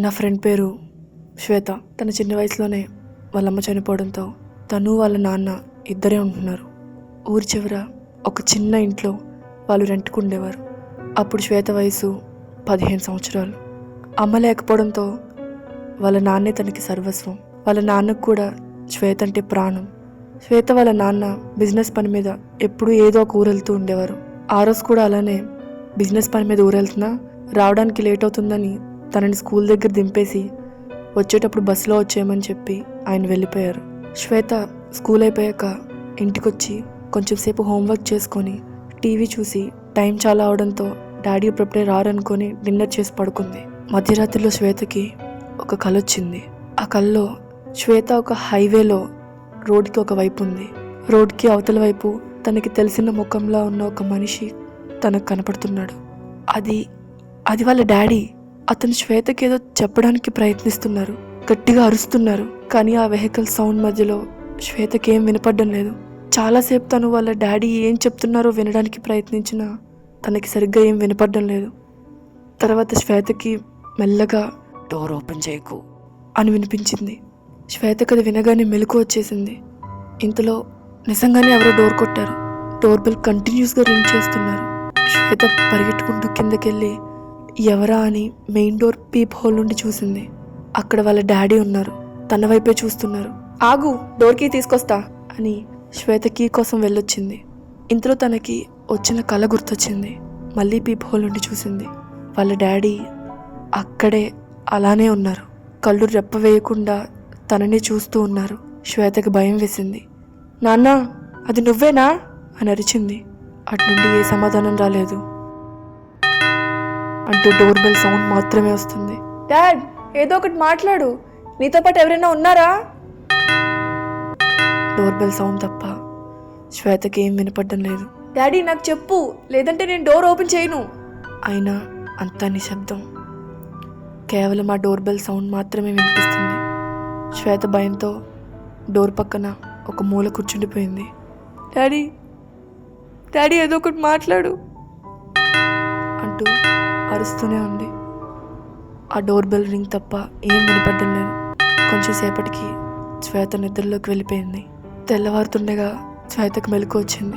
నా ఫ్రెండ్ పేరు శ్వేత. తన చిన్న వయసులోనే వాళ్ళమ్మ చనిపోవడంతో తను వాళ్ళ నాన్న ఇద్దరే ఉంటున్నారు. ఊరి చివర ఒక చిన్న ఇంట్లో వాళ్ళు రెంట్కు ఉండేవారు. అప్పుడు శ్వేత వయసు పదిహేను సంవత్సరాలు. అమ్మ లేకపోవడంతో వాళ్ళ నాన్నే తనకి సర్వస్వం. వాళ్ళ నాన్నకు కూడా శ్వేత అంటే ప్రాణం. శ్వేత వాళ్ళ నాన్న బిజినెస్ పని మీద ఎప్పుడూ ఏదో ఒక ఊరు వెళ్తూ ఉండేవారు. ఆ రోజు కూడా అలానే బిజినెస్ పని మీద ఊరెళ్తున్నా రావడానికి లేట్ అవుతుందని తనని స్కూల్ దగ్గర దింపేసి వచ్చేటప్పుడు బస్సులో వచ్చేయమని చెప్పి ఆయన వెళ్ళిపోయారు. శ్వేత స్కూల్ అయిపోయాక ఇంటికొచ్చి కొంచెం సేపు హోంవర్క్ చేసుకొని టీవీ చూసి టైం చాలా అవడంతో డాడీ ఇప్పుడప్పుడే రారనుకొని డిన్నర్ చేసి పడుకుంది. మధ్యరాత్రిలో శ్వేతకి ఒక కళ వచ్చింది ఆ కళ్ళలో శ్వేత ఒక హైవేలో రోడ్కి ఒక వైపు ఉంది. రోడ్కి అవతల వైపు తనకి తెలిసిన ముఖంలా ఉన్న ఒక మనిషి తనకు కనపడుతున్నాడు. అది అది వాళ్ళ డాడీ. అతను శ్వేతకి ఏదో చెప్పడానికి ప్రయత్నిస్తున్నారు. గట్టిగా అరుస్తున్నారు. కానీ ఆ వెహికల్ సౌండ్ మధ్యలో శ్వేతకి ఏం వినపడడం లేదు. చాలాసేపు తను వాళ్ళ డాడీ ఏం చెప్తున్నారో వినడానికి ప్రయత్నించినా తనకి సరిగ్గా ఏం వినపడడం లేదు. తర్వాత శ్వేతకి మెల్లగా డోర్ ఓపెన్ చేయకు అని వినిపించింది. శ్వేతకు అది వినగానే మెలకు వచ్చేసింది. ఇంతలో నిజంగానే ఎవరో డోర్ కొట్టారు. డోర్ బెల్ కంటిన్యూస్గా రింగ్ చేస్తున్నారు. శ్వేత పరిగెట్టుకుంటూ కిందకెళ్ళి ఎవరా అని మెయిన్ డోర్ పీప్ హోల్ నుండి చూసింది. అక్కడ వాళ్ళ డాడీ ఉన్నారు. తన వైపే చూస్తున్నారు. ఆగు డోర్కి తీసుకొస్తా అని శ్వేత కీ కోసం వెళ్ళొచ్చింది. ఇంతలో తనకి వచ్చిన కళ గుర్తొచ్చింది. మళ్ళీ పీప్ హోల్ నుండి చూసింది. వాళ్ళ డాడీ అక్కడే అలానే ఉన్నారు. కళ్ళు రెప్ప వేయకుండా తనని చూస్తూ ఉన్నారు. శ్వేతకి భయం వేసింది. నాన్న అది నువ్వేనా? అని అరిచింది. అటు నుండి ఏ సమాధానం రాలేదు. అంటూ డోర్ బెల్ సౌండ్ మాత్రమే వస్తుంది. డాడ్ ఏదో ఒకటి మాట్లాడు. నీతో పాటు ఎవరైనా ఉన్నారా? డోర్ బెల్ సౌండ్ తప్ప శ్వేతకి ఏం వినపడడం లేదు. డాడీ నాకు చెప్పు. లేదంటే నేను డోర్ ఓపెన్ చేయను. అయినా అంతా నిశ్శబ్దం. కేవలం ఆ డోర్ బెల్ సౌండ్ మాత్రమే వినిపిస్తుంది. శ్వేత భయంతో డోర్ పక్కన ఒక మూల కూర్చుండిపోయింది. డాడీ డాడీ ఏదో ఒకటి మాట్లాడు. అంటూ అరుస్తూనే ఉంది. ఆ డోర్ బెల్ రింగ్ తప్ప ఏం వినపడడం లేదు. కొంచెం సేపటికి శ్వేత నిద్రలోకి వెళ్ళిపోయింది. తెల్లవారుతుండగా శ్వేతకు మెలకు వచ్చింది.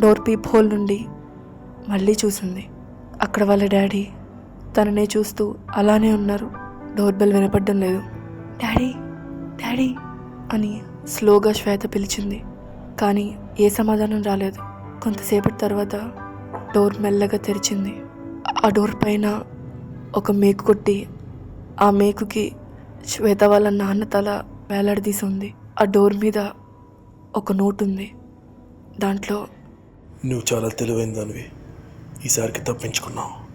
డోర్ పీప్ హోల్ నుండి మళ్ళీ చూసింది. అక్కడ వాళ్ళ డాడీ తననే చూస్తూ అలానే ఉన్నారు. డోర్ బెల్ వినపడడం లేదు. డాడీ డాడీ అని స్లోగా శ్వేత పిలిచింది. కానీ ఏ సమాధానం రాలేదు. కొంతసేపటి తర్వాత డోర్ మెల్లగా తెరిచింది. ఆ డోర్ పైన ఒక మేకు కొట్టి ఆ మేకుకి శ్వేత వాళ్ళ నాన్న తల వేలాడదీసి ఉంది. ఆ డోర్ మీద ఒక నోట్ ఉంది. దాంట్లో నువ్వు చాలా తెలివైన దానివి. ఈసారికి తప్పించుకున్నావు.